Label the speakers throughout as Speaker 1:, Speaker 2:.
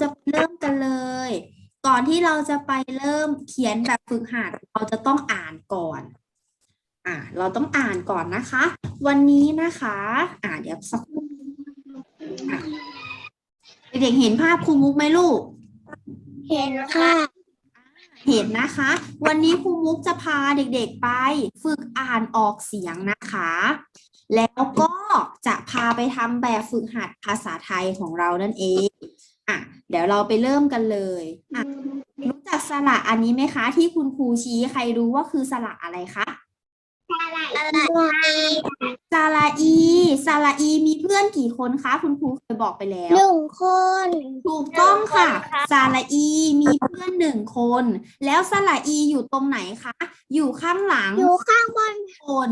Speaker 1: จะเริ่มกันเลย ก่อนที่เราจะไปเริ่มเขียนแบบฝึกหัดเราจะต้องอ่านก่อนอ่าเราต้องอ่านก่อนนะคะ วันนี้นะคะ อ่าเดี๋ยวสักครู่อะเด็กๆเห็นภาพครูมุกไหมลูก
Speaker 2: เห็นค่ะ
Speaker 1: เห็นนะคะ วันนี้ครูมุกจะพาเด็กๆไป ฝึกอ่านออกเสียงนะคะ แล้วก็จะพาไปทำแบบฝึกหัดภาษาไทยของเรานั่นเอง อะเดี๋ยวเราไปเริ่มกันเลยอะรู้จักสระอันนี้ไหมคะ ที่คุณครูชี้ใครรู้ว่าคือสระอะไรคะ
Speaker 2: อะไร
Speaker 1: สระอีสระอีมีเพื่อนกี่คนคะ คุณครูเคยบอกไปแล้ว
Speaker 2: หนึ่งคน
Speaker 1: ถูกต้องค่ะ
Speaker 2: หนึ่งคนค่ะ
Speaker 1: สระอีมีเพื่อนหนึ่งคน แล้วสระอีอยู่ตรงไหนคะ อยู่ข้างหลัง
Speaker 2: อยู่ข้างบน
Speaker 1: คน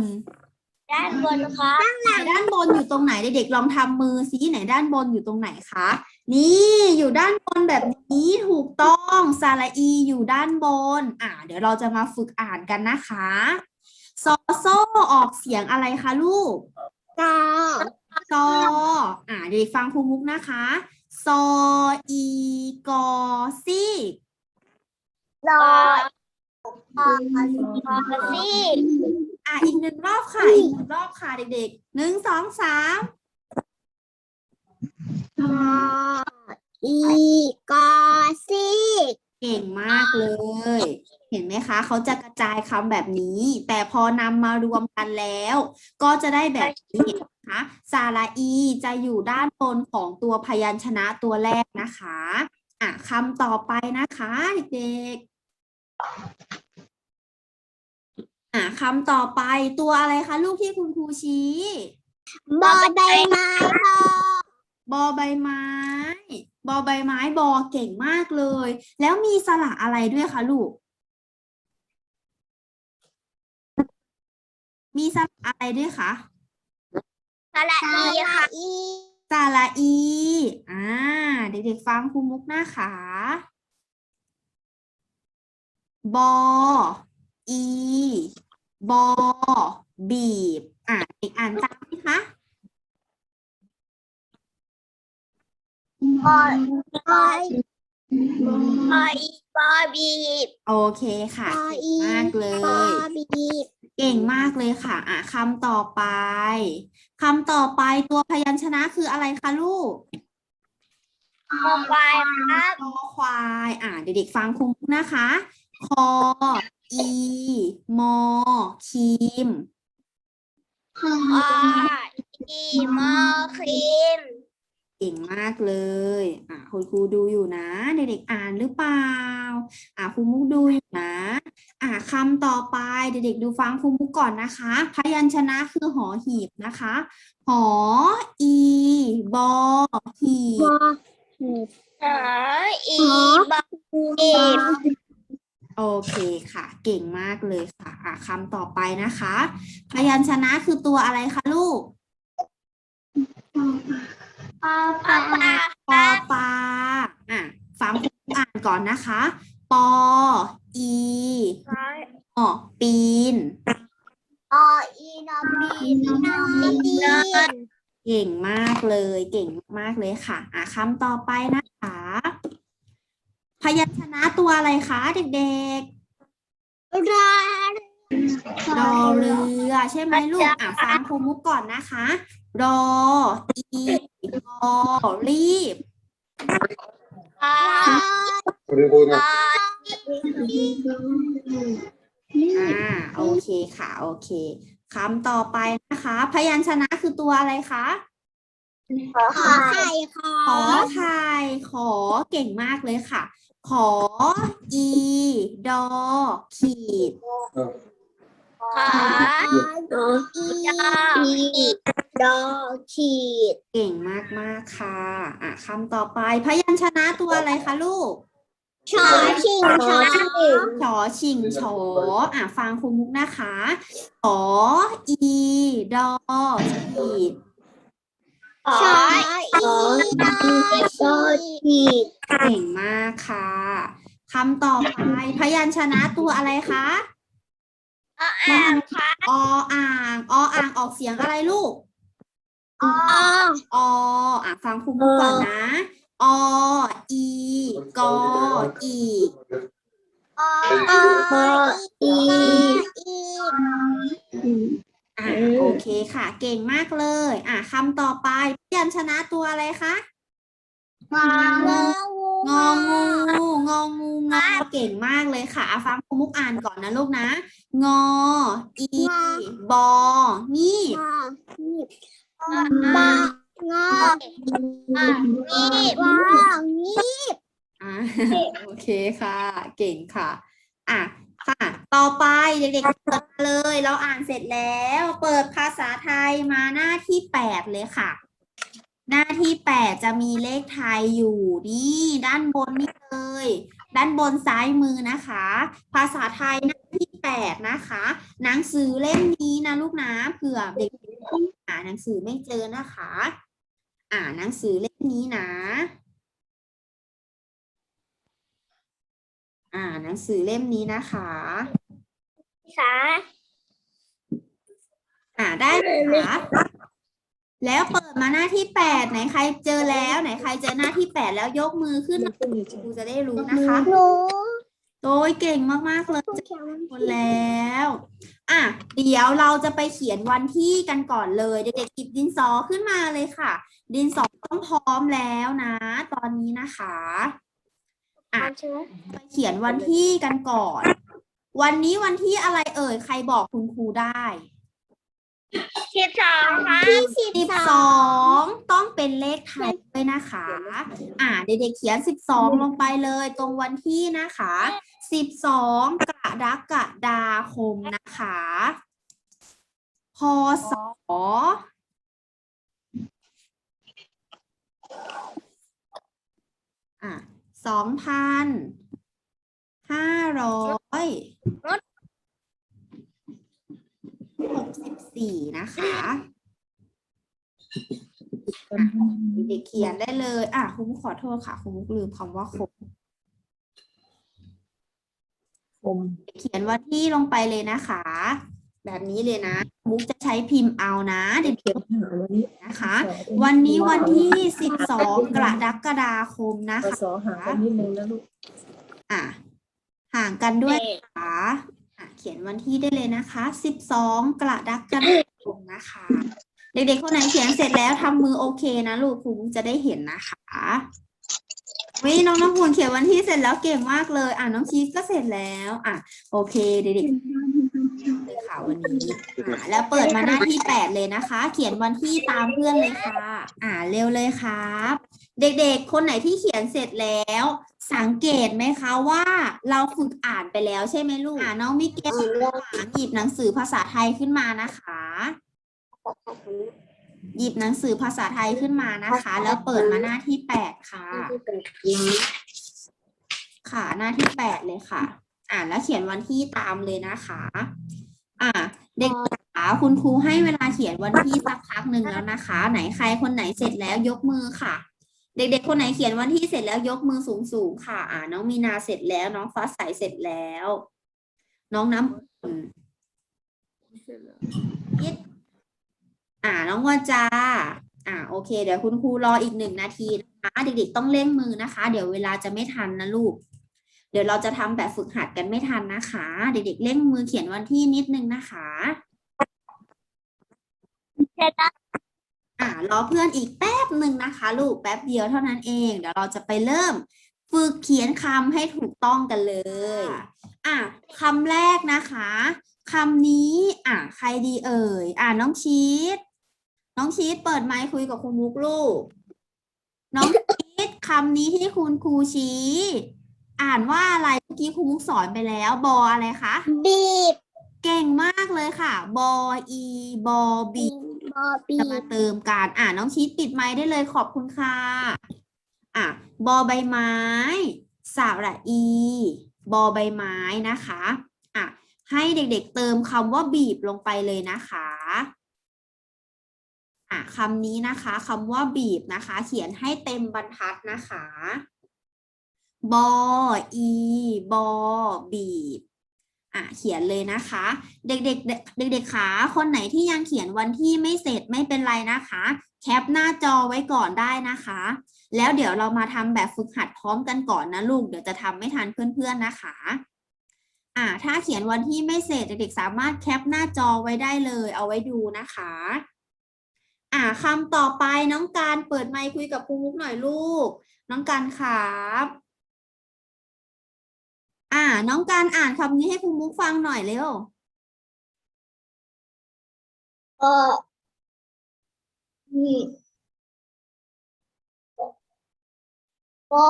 Speaker 2: ด้านบนค่ะข้างห
Speaker 1: ไหน
Speaker 2: ลัง
Speaker 1: ด้านบนอยู่ตรงไหนเด็กๆลองทำมือซิไหนด้านบนอยู่ตรงไหนคะ นี่อยู่ด้านบนแบบนี้ถูกต้องสระอีอยู่ด้านบน อ่า เดี๋ยวเราจะมาฝึกอ่านกันนะคะซอโซออกเสียงอะไรคะลูก
Speaker 2: กา
Speaker 1: ซออ่าเด็กฟังครูมุกนะคะซออีกอซี
Speaker 2: ลอยพอ ซี่
Speaker 1: อะอีกหนึ่งรอบค่ะ อีกหนึ่งรอบค่ะเด็กๆหนึ่งสองสาม
Speaker 2: พออีกอซี่
Speaker 1: เก่งมากเลย เห็นไหมคะ เขาจะกระจายคำแบบนี้ แต่พอนำมารวมกันแล้ว ก็จะได้แบบนี้เห็นไหมคะสาระอีจะอยู่ด้านบนของตัวพยัญชนะตัวแรกนะคะ อะคำต่อไปนะคะเด็กๆ อะคำต่อไปตัวอะไรคะลูกที่คุณครูชี้
Speaker 2: บอใบไม้พอบ
Speaker 1: อใบไม้ บอใบไม้บอเก่งมากเลย แล้วมีสระอะไรด้วยคะลูก มีสระอะไรด้วยคะ
Speaker 2: สระอีค่ะอี
Speaker 1: สระอี อ่า เด็กๆฟังครูมุกนะคะ บอ อี บอ บีบ อ่าเด็กอ่านตามไหมคะ
Speaker 2: บอยบอยบอยบอบีบ
Speaker 1: โอเคค่ะ
Speaker 2: บอ
Speaker 1: เก่
Speaker 2: อี
Speaker 1: งมากเล
Speaker 2: บอยบีบ
Speaker 1: เก่งมากเลยค่ะ อะคำต่อไปคำต่อไปตัวพยัญชนะคืออะไรคะลูก
Speaker 2: คอควายครับ
Speaker 1: คอควาย อะเด็กๆฟังครูมุกนะคะ คอ อี มอ คีม
Speaker 2: คออีมอครีม
Speaker 1: เก่งมากเลย อะคุณครูดูอยู่นะ เด็กๆอ่านหรือเปล่า อะครูมุกดูอยู่นะ อะคำต่อไป เด็กๆดูฟังครูมุกก่อนนะคะ พยัญชนะคือหอหีบนะคะ หอ อี บอ หีบ
Speaker 2: หออีบอบีบ
Speaker 1: โอเคค่ะ เก่งมากเลยค่ะอะคำต่อไปนะคะ พยัญชนะคือตัวอะไรคะลูก
Speaker 2: ปอปลา
Speaker 1: ปอปลาอะฟังครูอ่านก่อนนะคะ ปอ อีอปีน
Speaker 2: ออีนอบีนนอบีน
Speaker 1: เก่งมากเลย เก่งมากเลยค่ะ อะคำต่อไปนะคะ พยัญชนะตัวอะไรคะเด็ก
Speaker 2: ๆรา
Speaker 1: รอเรือใช่ไหมลูกอะฟังครูมุกก่อนนะคะ รอตีรอรีบ
Speaker 2: รอ่า
Speaker 1: โอเคค่ะ โอเคคำต่อไปนะคะ พยัญชนะคือตัวอะไรคะ
Speaker 2: ขอไข่ค่ะ
Speaker 1: ขอไข่ขอเก่งมากเลยค่ะ ขออีดอขีด
Speaker 2: ขออีดอขีด
Speaker 1: เก่งมากมากๆค่ะ อะคำต่อไป พยัญชนะตัวอะไรคะลูก
Speaker 2: ชอชิงชอชิง
Speaker 1: ชอชิงชออะฟังครูมุกนะคะขออีดอขีด
Speaker 2: ชออีดอขีด
Speaker 1: เก่งมากค่ะคำต่อไปพยัญชนะตัวอะไรคะ
Speaker 2: อ่างค่ะ
Speaker 1: ออ่างออ่างออกเสียงอะไรลูก
Speaker 2: อ
Speaker 1: ออะฟังครูมุกก่อนนะออีกออีก
Speaker 2: ออีอี
Speaker 1: อะโอเคค่ะ เก่งมากเลย อะคำต่อไปพยัญชนะตัวอะไรคะ
Speaker 2: งองู
Speaker 1: งองูงองูงอเก่งมากเลยค่ะอะฟังครูมุกอ่านก่อนนะลูกนะ งอ อีบองีบ
Speaker 2: งองีบงององีบงองีบ
Speaker 1: อะโอเคค่ะ เก่งค่ะ อะ ค่ะ ต่อไปเด็กๆเปิดมาเลย เราอ่านเสร็จแล้ว เปิดภาษาไทยมาหน้าที่แปดเลยค่ะ หน้าที่แปดจะมีเลขไทยอยู่นี่ด้านบนนี่เลย ด้านบนซ้ายมือนะคะ ภาษาไทยหน้าที่แปดนะคะ หนังสือเล่มนี้นะลูกนะเผื่อเด็กๆหาหนังสือไม่เจอนะคะ อ่าหนังสือเล่มนี้นะ อ่า หนังสือเล่มนี้นะคะ
Speaker 2: ขา
Speaker 1: อ่าได้ไหมคะแล้วเปิดมาหน้าที่แปดไหนใครเจอแล้วไหนใครเจอหน้าที่แปดแล้วยกมือขึ้นครูจะได้รู้นะคะ
Speaker 2: หนู
Speaker 1: โดยเก่งมากๆเลยเจอหมดแล้ว อะเดี๋ยวเราจะไปเขียนวันที่กันก่อนเลยเด็กๆหยิบดินสอขึ้นมาเลยค่ะ ดินสอต้องพร้อมแล้วนะ ตอนนี้นะคะ อะไปเขียนวันที่กันก่อน วันนี้วันที่อะไรเอ่ย ใครบอกคุณครูได้
Speaker 2: สิบสองค่ะที่สิ
Speaker 1: สิ
Speaker 2: บบส
Speaker 1: ส
Speaker 2: อง
Speaker 1: องต้องเป็นเลขไทยด้วยนะคะ อ่าเด็กๆเขียนสิบสองลงไปเลย ตรงวันที่นะคะสิบสองกรกฎาคมนะคะ พศอะส องพันห้าร้อยหกสิบสี่นะคะอะเด็กๆเขียนได้เลย อะคุณมุกขอโทษค่ะคุณมุกลืมคำว่าคม
Speaker 3: คม
Speaker 1: เขียนวันที่ลงไปเลยนะคะ แบบนี้เลยนะมุกจะใช้พิมพ์เอานะเด็ก
Speaker 3: เขียนหาวันนี้
Speaker 1: ๆนะคะ วันนี้วันที่สิบสองกรกฎาคมนะ
Speaker 3: พ
Speaker 1: คะ
Speaker 3: ศหากันนิดนึงนะลูก
Speaker 1: อะห่างกันด้วยนะคะอะเขียนวันที่ได้เลยนะคะสิบสองกรกฎาคมนะคะ เด็กๆคนไหนเขียนเสร็จแล้วทำมือโอเคนะลูกครูมุกจะได้เห็นนะคะ วิน้องน้ำบุญเขียนวันที่เสร็จแล้วเก่งมากเลย อะน้องชีสก็เสร็จแล้ว อะ โอเคเด็กๆเลยค่ะวันนี้อ่าแล้วเปิดมาหน้าที่แปดเลยนะคะ เขียนวันที่ตามเพื่อนเลยค่ะ อ่าเร็วเลยครับ เด็กๆ คนไหนที่เขียนเสร็จแล้ว สังเกตไหมคะว่าเราฝึกอ่านไปแล้วใช่ไหมลูกอ่าน้องมิเกลหยิบหนังสือภาษาไทยขึ้นมานะคะ หยิบหนังสือภาษาไทยขึ้นมานะคะ แล้วเปิดมาหน้าที่แปดค่ะ ค่ะหน้าที่แปดเลยค่ะ อ่านแล้วเขียนวันที่ตามเลยนะคะ อ่า เด็กขาคุณครูให้เวลาเขียนวันที่สักพักหนึ่งแล้วนะคะ ไหนใครคนไหนเสร็จแล้วยกมือค่ะ เด็กๆ คนไหนเขียนวันที่เสร็จแล้วยกมือสูงๆค่ะ อ่าน้องมีนาเสร็จแล้ว น้องฟ้าใสเสร็จแล้ว น้องน้ำอุ่นยิด อ่าน้องวาจา อ่าโอเค เดี๋ยวคุณครูรออีกหนึ่งนาทีนะคะเด็กๆต้องเร่งมือนะคะ เดี๋ยวเวลาจะไม่ทันนะลูก เดี๋ยวเราจะทำแบบฝึกหัดกันไม่ทันนะคะ เด็กๆเร่งมือเขียนวันที่นิดนึงนะคะอ่ารอเพื่อนอีกแป๊บหนึ่งนะคะ ลูกแป๊บเดียวเท่านั้นเอง เดี๋ยวเราจะไปเริ่มฝึกเขียนคำให้ถูกต้องกันเลย อะคำแรกนะคะคำนี้ อะใครดีเอ่ย อะน้องชีส น้องชีสเปิดไมค์คุยกับครูมุกลูก น้องชีสคำนี้ที่คุณครูชี้ อ่านว่าอะไรเมื่อกี้ครูมุกสอนไปแล้ว บออะไรคะ
Speaker 2: บีบ
Speaker 1: เก่งมากเลยค่ะ บออีบอบี
Speaker 2: บอบี
Speaker 1: จะมาเติมการอ่าน้องชีสปิดไม้ได้เลยขอบคุณค่ะ อะ บอใบไม้ สระอี บอใบไม้นะคะ อะ ให้เด็กๆเติมคำว่าบีบลงไปเลยนะคะ อะคำนี้นะคะคำว่าบีบนะคะ เขียนให้เต็มบรรทัดนะคะบออีบอบีบอะเขียนเลยนะคะ เด็กๆเด็กๆขาคนไหนที่ยังเขียนวันที่ไม่เสร็จไม่เป็นไรนะคะ แคปหน้าจอไว้ก่อนได้นะคะ แล้วเดี๋ยวเรามาทำแบบฝึกหัดพร้อมกันก่อนนะลูกเดี๋ยวจะทำไม่ทันเพื่อนๆนะคะอ่าถ้าเขียนวันที่ไม่เสร็จเด็กๆสามารถแคปหน้าจอไว้ได้เลย เอาไว้ดูนะคะ อ่าคำต่อไปน้องการเปิดไมค์คุยกับครูมุกหน่อยลูก น้องการครับอ่า น้องการอ่านคำนี้ให้ครูมุกฟังหน่อยเร็ว
Speaker 2: ก็นี่ก็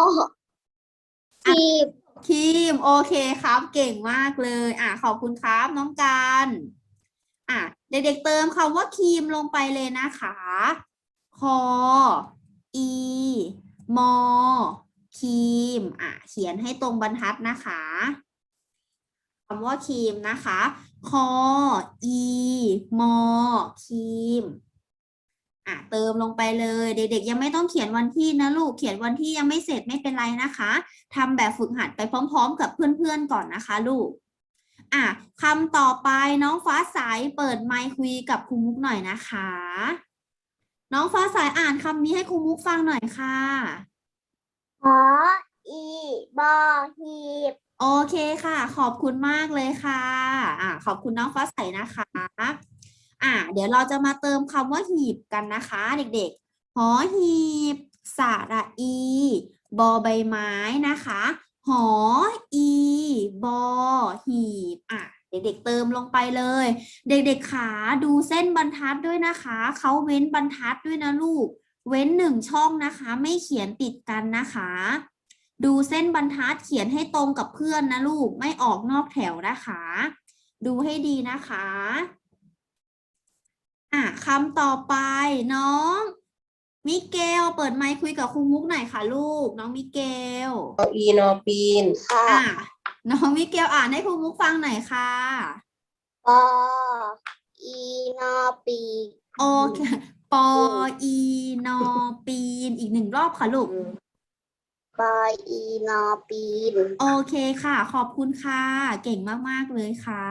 Speaker 2: ทีบ
Speaker 1: คิมโอเคครับ เก่งมากเลย อะขอบคุณครับ น้องการ อะเด็กๆเติมคำว่าครีมลงไปเลยนะคะ คอ อีมอครีมอะเขียนให้ตรงบรรทัดนะคะคำว่าครีมนะคะ คอ อี มอครีมอะเติมลงไปเลย เด็กๆ ยังไม่ต้องเขียนวันที่นะลูก เขียนวันที่ยังไม่เสร็จไม่เป็นไรนะคะทำแบบฝึกหัดไปพร้อม ๆ กับเพื่อนๆก่อนนะคะ ลูก อะคำต่อไปน้องฟ้าใสเปิดไมค์คุยกับครูมุกหน่อยนะคะ น้องฟ้าใสอ่านคำนี้ให้ครูมุกฟังหน่อยค่ะ
Speaker 2: หออีบอหีบ
Speaker 1: โอเคค่ะ ขอบคุณมากเลยค่ะอ่าขอบคุณน้องฟ้าใสนะคะ อ่าเดี๋ยวเราจะมาเติมคำว่าหีบกันนะคะ เด็กๆหอหีบ สระอี บอใบไม้นะคะ หอ อี บอ หีบ อะ เด็กๆเติมลงไปเลย เด็กๆขาดูเส้นบรรทัดด้วยนะคะ เขาเว้นบรรทัดด้วยนะลูก เว้นหนึ่งช่องนะคะ ไม่เขียนติดกันนะคะ ดูเส้นบรรทัดเขียนให้ตรงกับเพื่อนนะลูก ไม่ออกนอกแถวนะคะ ดูให้ดีนะคะ อะคำต่อไปน้อง มิเกลเปิดไมค์คุยกับครูมุกหน่อยค่ะลูก น้องมิเกล
Speaker 3: เอาอีนอปีน
Speaker 2: ค่ะ
Speaker 1: อะน้องมิเกลอ่านให้ครูมุกฟังหน่อยค่ะ
Speaker 2: ปออีนอปี
Speaker 1: โอเคปออีนอปีนอีกหนึ่งรอบค่ะลูก
Speaker 2: ปออีนอปีน
Speaker 1: โอเคค่ะ ขอบคุณค่ะ เก่งมาก ๆ เลยค่ะ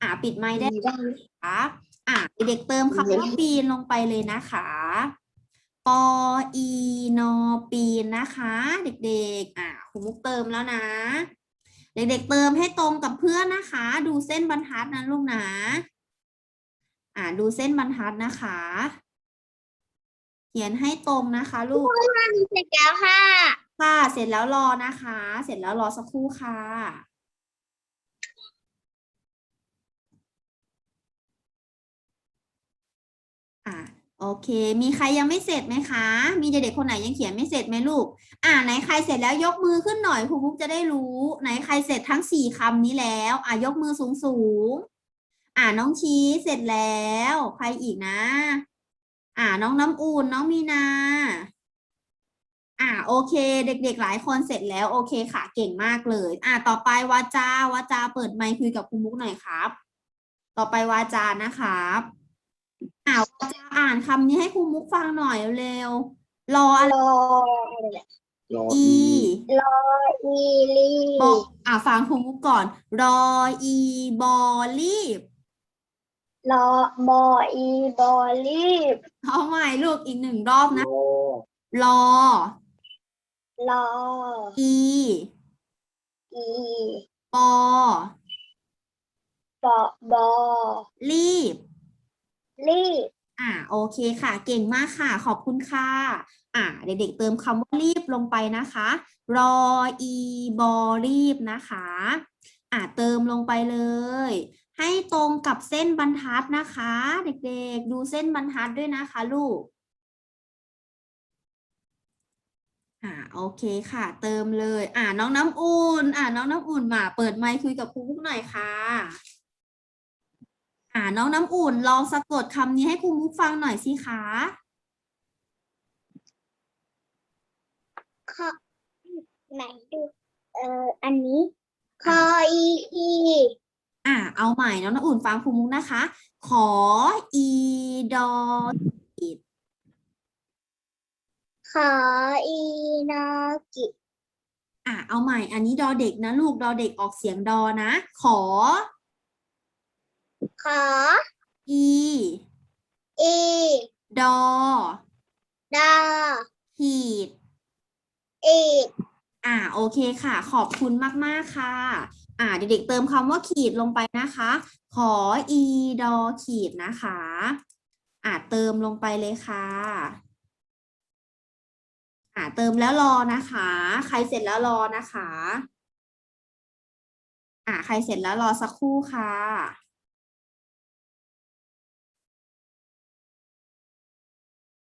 Speaker 1: อะปิดไมค์ได้
Speaker 2: ได้
Speaker 1: คะอะเด็กๆเติมคำว่าปีนลงไปเลยนะคะ ปออีนอปีนนะคะ เด็กๆ อะครูมุกเติมแล้วนะ เด็กๆ เติมให้ตรงกับเพื่อนนะคะ ดูเส้นบรรทัดนะลูกนะอะดูเส้นบรรทัดนะคะ เขียนให้ตรงนะคะลูก
Speaker 2: เสร็จแล้วค่ะ
Speaker 1: ค่ะ เสร็จแล้วรอนะคะ เสร็จแล้วรอสักครู่ค่ะอะ โอเค มีใครยังไม่เสร็จไหมคะ มีเด็กๆคนไหนยังเขียนไม่เสร็จไหมลูก อ่าไหนใครเสร็จแล้วยกมือขึ้นหน่อยครูมุกจะได้รู้ ไหนใครเสร็จทั้งสี่คำนี้แล้ว อะยกมือสูงสูงๆอ่าน้องชี้เสร็จแล้ว ใครอีกนะ อ่าน้องน้ำอุ่นน้องมีนา อ่าโอเค เด็ก ๆ หลายคนเสร็จแล้วโอเคค่ะเก่งมากเลย อ่าต่อไปวาจาวาจาเปิดไมค์คุยกับครูมุกหน่อยครับ ต่อไปวาจานะครับ อ่าวาจาอ่านคำนี้ให้ครูมุกฟังหน่อยเร็วๆรออะไร
Speaker 2: รอ
Speaker 3: รอ
Speaker 1: อี
Speaker 2: รออีลี
Speaker 1: บออ่าฟังครูมุกก่อน รออีบอรีบ
Speaker 2: รอบออีบอลีบ
Speaker 1: เอาใหม่ลูกอีกหนึ่งรอบนะ รอ
Speaker 2: รอ
Speaker 1: อี
Speaker 2: อี
Speaker 1: ปอ
Speaker 2: ปอบอ
Speaker 1: รีบ
Speaker 2: ลีบ
Speaker 1: อ่าโอเคค่ะ เก่งมากค่ะ ขอบคุณค่ะ อ่าเด็กๆเติมคำว่ารีบลงไปนะคะ รออีบอรีบนะคะ อ่าเติมลงไปเลย ให้ตรงกับเส้นบรรทัดนะคะ เด็กๆ ดูเส้นบรรทัดด้วยนะคะลูก อ่าโอเคค่ะ เติมเลย อ่าน้องน้ำอุ่น อ่าน้องน้ำอุ่นมาเปิดไมค์คุยกับครูพุกหน่อยค่ะ อ่าน้องน้ำอุ่นลองสะกดคำนี้ให้ครูมุกฟังหน่อยสิคะ
Speaker 2: ขอไหนดูเอ่ออันนี้คออีอี
Speaker 1: อ่าเอาใหม่น้องน้ำอุ่นฟังครูมุกนะคะ ขออีดออิด
Speaker 2: ขออีนอกิ
Speaker 1: อ่าเอาใหม่ อันนี้ดอเด็กนะลูกดอเด็กออกเสียงดอนะ ขอ
Speaker 2: ขอ
Speaker 1: อี
Speaker 2: อี
Speaker 1: ดอ
Speaker 2: ดา
Speaker 1: หีด
Speaker 2: อีก
Speaker 1: อ่าโอเคค่ะ ขอบคุณมาก ๆ ค่ะ อ่าเด็กๆเติมคำว่าขีดลงไปนะคะ ขออีดอขีดนะคะ อ่าเติมลงไปเลยค่ะ อ่าเติมแล้วรอนะคะ ใครเสร็จแล้วรอนะคะ อ่าใครเสร็จแล้วรอสักครู่ค่ะ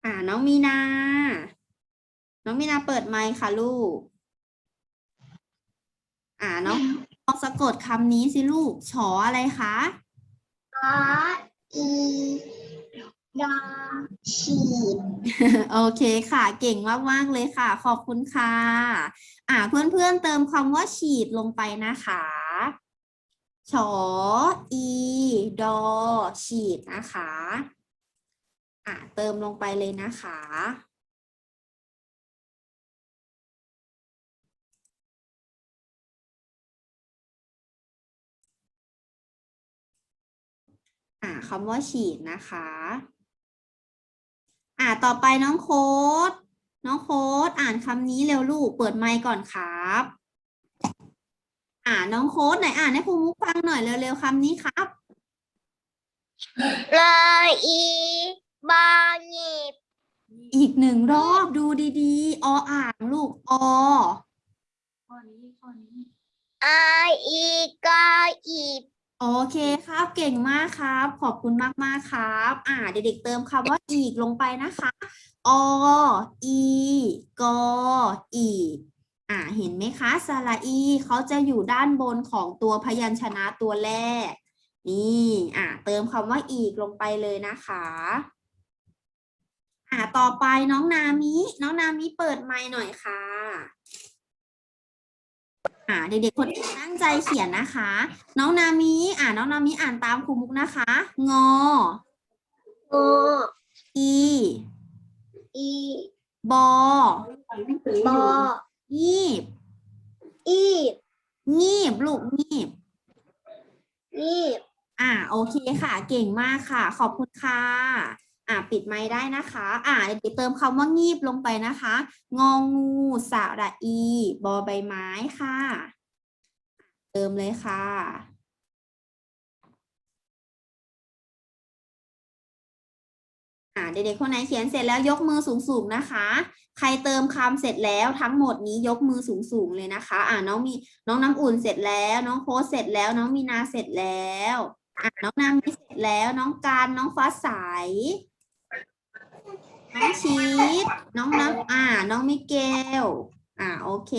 Speaker 1: อ่า น้องมีนา น้องมีนาเปิดไมค์ค่ะลูก อ่า น้องลองสะกดคำนี้สิลูกฉออะไรคะ
Speaker 2: อาอีดาฉีด
Speaker 1: โอเคค่ะ เก่งมากๆเลยค่ะ ขอบคุณค่ะ อ่า เพื่อนๆเติมคำว่าฉีดลงไปนะคะฉออี ดอ ฉีดนะคะ อ่าเติมลงไปเลยนะคะ อ่าคำว่าฉีดนะคะ อ่าต่อไปน้องโค้ด น้องโค้ดอ่านคำนี้เร็วลูก เปิดไมค์ก่อนครับ อ่าน้องโค้ดไหนอ่านให้ครูมุกฟังหน่อยเร็วๆคำนี้ครับ
Speaker 2: ลอี บางีบ
Speaker 1: อีกหนึ่งรอบดูดีๆ ออ่างลูกอ
Speaker 2: อาอีกาอีบ
Speaker 1: โอเคครับ เก่งมากครับ ขอบคุณมากๆครับ อ่า เด็กๆเติมคำว่าอีกลงไปนะคะ อ อีกออีกอ่า เห็นไหมคะสระอีเขาจะอยู่ด้านบนของตัวพยัญชนะตัวแรก นี่ อ่า เติมคำว่าอีกลงไปเลยนะคะ อ่าต่อไปน้องนามิ น้องนามิเปิดไมค์หน่อยค่ะ อ่าเด็กๆคนอื่นตั้งใจเขียนนะคะ น้องนามิอ่าน้องนามิอ่านตามครูมุกนะคะ งอ
Speaker 2: โอ
Speaker 1: อี
Speaker 2: อี
Speaker 1: บอ
Speaker 2: บอ
Speaker 1: งีบ
Speaker 2: อีบ
Speaker 1: งีบลูกงีบ
Speaker 2: อีบ
Speaker 1: อ่าโอเคค่ะ เก่งมากค่ะ ขอบคุณค่ะ อ่าปิดไมค์ได้นะคะ อ่าเดี๋ยวเติมคำว่างีบลงไปนะคะ งองูสระอี บอใบไม้ค่ะ เติมเลยค่ะอ่าเด็กๆคนไหนเขียนเสร็จแล้วยกมือสูงๆนะคะ ใครเติมคำเสร็จแล้วทั้งหมดนี้ยกมือสูงๆเลยนะคะ อ่าน้องมีน้องน้ำอุ่นเสร็จแล้ว น้องโค้เสร็จแล้ว น้องมีนาเสร็จแล้วอ่าน้องนามีเสร็จแล้ว น้องการน้องฟ้าใส น้องชีสน้องน้ำอ่า น้องมิเกล อ่า โอเค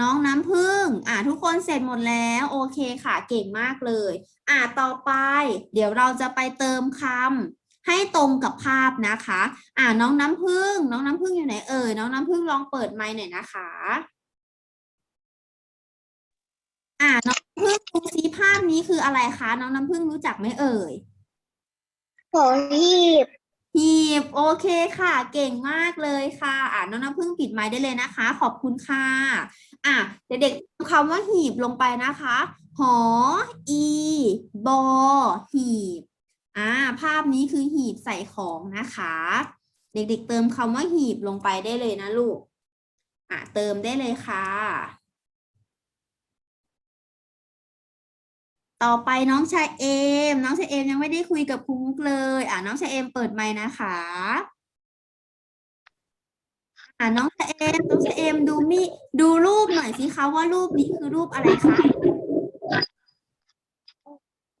Speaker 1: น้องน้ำพึ่ง อ่า ทุกคนเสร็จหมดแล้ว โอเคค่ะ เก่งมากเลย อ่า ต่อไป เดี๋ยวเราจะไปเติมคำให้ตรงกับภาพนะคะ อ่า น้องน้ำพึ่ง น้องน้ำพึ่งอยู่ไหนเอ่ย น้องน้ำพึ่งลองเปิดไมค์หน่อยนะคะ อ่า น้องน้ำพึ่งดูซิภาพนี้คืออะไรคะ น้องน้ำพึ่งรู้จักไหมเอ่ย
Speaker 2: ขอหีบ
Speaker 1: หีบโอเคค่ะ เก่งมากเลยค่ะ อ่าน้องน้ำพึ่งปิดไมค์ได้เลยนะคะ ขอบคุณค่ะ อะเด็กๆคำว่าหีบลงไปนะคะ หอ อี บอ หีบ อ่า ภาพนี้คือหีบใส่ของนะคะ เด็กๆเติมคำว่าหีบลงไปได้เลยนะลูก อะเติมได้เลยค่ะ ต่อไปน้องชายเอม น้องชายเอมยังไม่ได้คุยกับครูมุกเลย อ่าน้องชายเอมเปิดไมค์นะคะอ่าน้องชายเอม น้องชายเอมดูมีดูรูปหน่อยสิคะว่ารูปนี้คือรูปอะไรคะ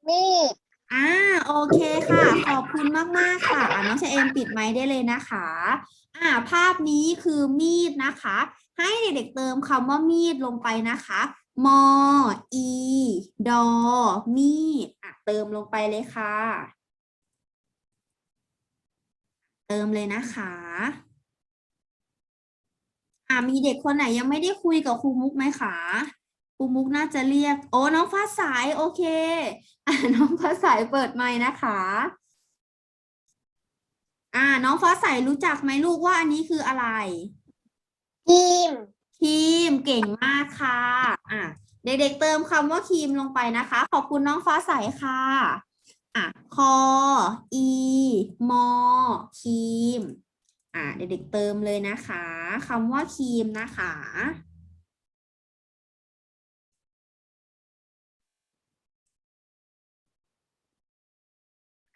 Speaker 2: มีด
Speaker 1: อ่าโอเคค่ะ ขอบคุณมากๆค่ะอ่าน้องชายเอมปิดไมค์ได้เลยนะคะ อ่า ภาพนี้คือมีดนะคะ ให้เด็กๆเติมคำว่ามีดลงไปนะคะ มอ อี ดอ มีดอะเติมลงไปเลยค่ะ เติมเลยนะคะอ่ามีเด็กคนไหนยังไม่ได้คุยกับครูมุกไหมคะครูมุกน่าจะเรียก โอ้น้องฟ้าใสโอเคอ่าน้องฟ้าใสเปิดไมค์นะคะอ่าน้องฟ้าใสรู้จักไหมลูกว่าอันนี้คืออะไร
Speaker 2: ทีม
Speaker 1: ครีมเก่งมากค่ะ อะ เด็กๆเติมคำว่าครีมลงไปนะคะ ขอบคุณน้องฟ้าใสค่ะ อะคออีมอครีม อะ เด็กๆเติมเลยนะคะคำว่าครีมนะคะ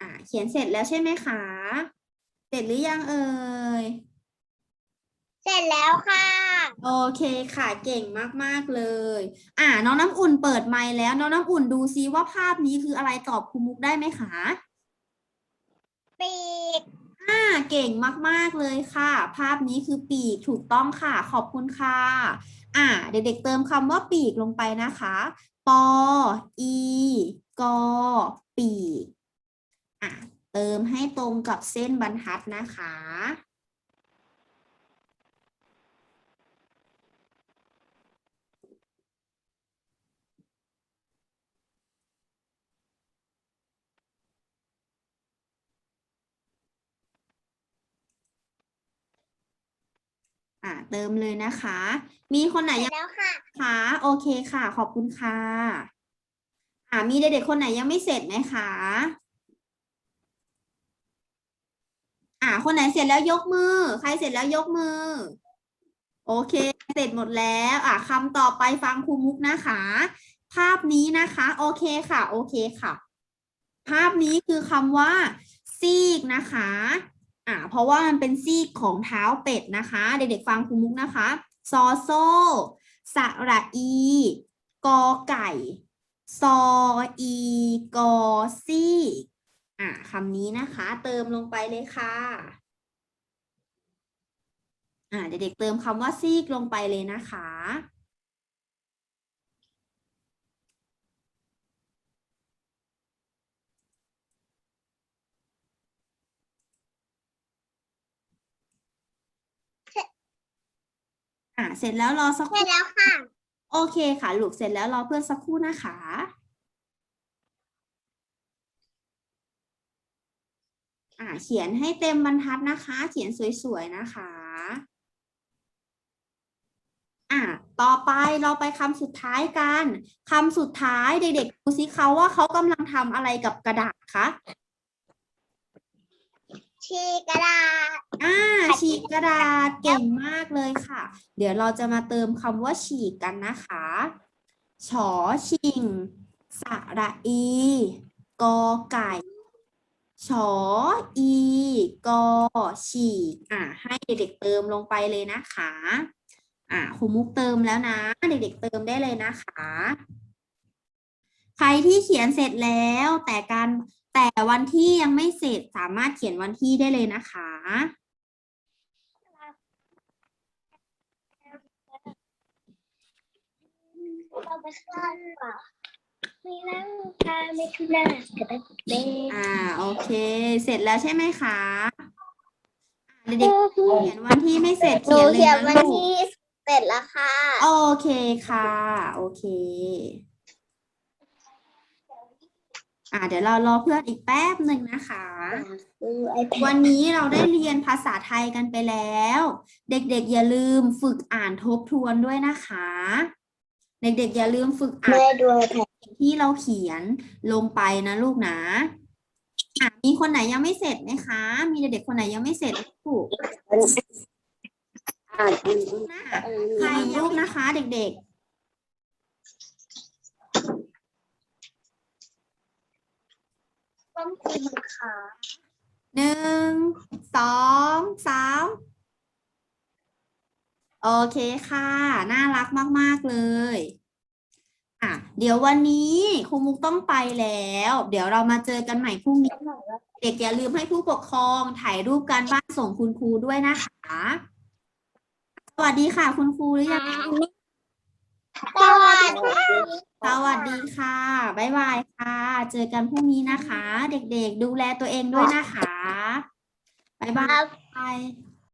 Speaker 1: อะเขียนเสร็จแล้วใช่ไหมคะ เสร็จหรือยังเอ่ย
Speaker 2: เสร็จแล้วค่ะ
Speaker 1: โอเคค่ะ เก่งมากๆเลย อ่า น้องน้ำอุ่นเปิดไมค์แล้ว น้องน้ำอุ่นดูซิว่าภาพนี้คืออะไรตอบครูมุกได้ไหมคะ
Speaker 2: ปีก
Speaker 1: อ่า เก่งมากๆเลยค่ะ ภาพนี้คือปีกถูกต้องค่ะ ขอบคุณค่ะ อ่า เด็กๆเติมคำว่าปีกลงไปนะคะ ปอ อี กอ ปีก อะเติมให้ตรงกับเส้นบรรทัดนะคะ อ่าเติมเลยนะคะ มีคนไหน
Speaker 2: เสร็
Speaker 1: ยั
Speaker 2: จ
Speaker 1: ง
Speaker 2: แล้วค่ะ
Speaker 1: คะโอเคค่ะ ขอบคุณค่ะ อ่ามีเด็กๆคนไหนยังไม่เสร็จไหมคะ อ่า คนไหนเสร็จแล้วยกมือ ใครเสร็จแล้วยกมือ โอเค เสร็จหมดแล้ว อ่าคำต่อไปฟังครูมุกนะคะ ภาพนี้นะคะ โอเคค่ะ โอเคค่ะ ภาพนี้คือคำว่าซีกนะคะ อ่าเพราะว่ามันเป็นซีกของเท้าเป็ดนะคะ เด็กๆฟังครูมุกนะคะซอโซสระอี กอไก่ ซออี กอซีกอ่าคำนี้นะคะ เติมลงไปเลยค่ะอ่าเด็กๆเติมคำว่าซีกลงไปเลยนะคะ อ่าเสร็จแล้วรอสักค
Speaker 2: เสร็
Speaker 1: รู่
Speaker 2: จแล้วค่ะ
Speaker 1: โอเคค่ะ ลูกเสร็จแล้วรอเพื่อนสักครู่นะคะ อ่า เขียนให้เต็มบรรทัดนะคะ เขียนสวยๆนะคะ อ่า ต่อไปเราไปคำสุดท้ายกันคำสุดท้ายเด็กๆดูสิเขาว่าเขากำลังทำอะไรกับกระดาษคะ
Speaker 2: ชีกระดาษ
Speaker 1: อ่าฉีกกระดาษเก่งมากเลยค่ะ เดี๋ยวเราจะมาเติมคำว่าฉีกกันนะคะฉอชิง สระอี กอไก่ฉออี กอฉีกอ่าให้เด็กๆเติมลงไปเลยนะคะ อ่าครูมุกเติมแล้วนะ เด็กๆเติมได้เลยนะคะ ใครที่เขียนเสร็จแล้วแต่การ แต่วันที่ยังไม่เสร็จสามารถเขียนวันที่ได้เลยนะคะ
Speaker 2: เราไปข้างดีกว่าไม่นั่งทานไม่ทุน่ากับเด็ก
Speaker 1: อ่าโอเค เสร็จแล้วใช่ไหมคะอ่าเด็กๆเขียนวันที่ไม่เสร็จ
Speaker 2: หนู
Speaker 1: เขียนเลย
Speaker 2: เขียนวัน
Speaker 1: นะลูก
Speaker 2: ที่เสร็จแล้วค่ะ
Speaker 1: โอเคค่ะ โอเค อ่าเดี๋ยวเรารอเพื่อนอีกแป๊บหนึ่งนะคะ วันนี้เราได้เรียนภาษาไทยกันไปแล้ว เด็กๆอย่าลืมฝึกอ่านทบทวนด้วยนะคะ เด็กๆอย่าลืมฝึกอ่าน
Speaker 2: แม่ดูแผน
Speaker 1: ที่เราเขียนลงไปนะลูกนะอะมีคนไหนยังไม่เสร็จไหมคะ มีเด็กๆคนไหนยังไม่เสร็จลูก
Speaker 3: อ่านอืม
Speaker 1: นะใครรูปนะคะ เด็ก
Speaker 2: ต้องคุมค่ะ
Speaker 1: หนึ่งสองสามโอเคค่ะ น่ารักมาก ๆ เลยอะเดี๋ยววันนี้ครูมุกต้องไปแล้ว เดี๋ยวเรามาเจอกันใหม่พรุ่งนี้ เด็กอย่าลืมให้ผู้ปกครองถ่ายรูปการบ้านส่งคุณครูด้วยนะคะ สวัสดีค่ะคุณครูหรือยัง
Speaker 2: สวัสดี
Speaker 1: สวัสดีค่ะบ๊ายบายค่ะ เจอกันพรุ่งนี้นะคะ เด็กๆ ดูแลตัวเองด้วยนะคะบ๊ายบาย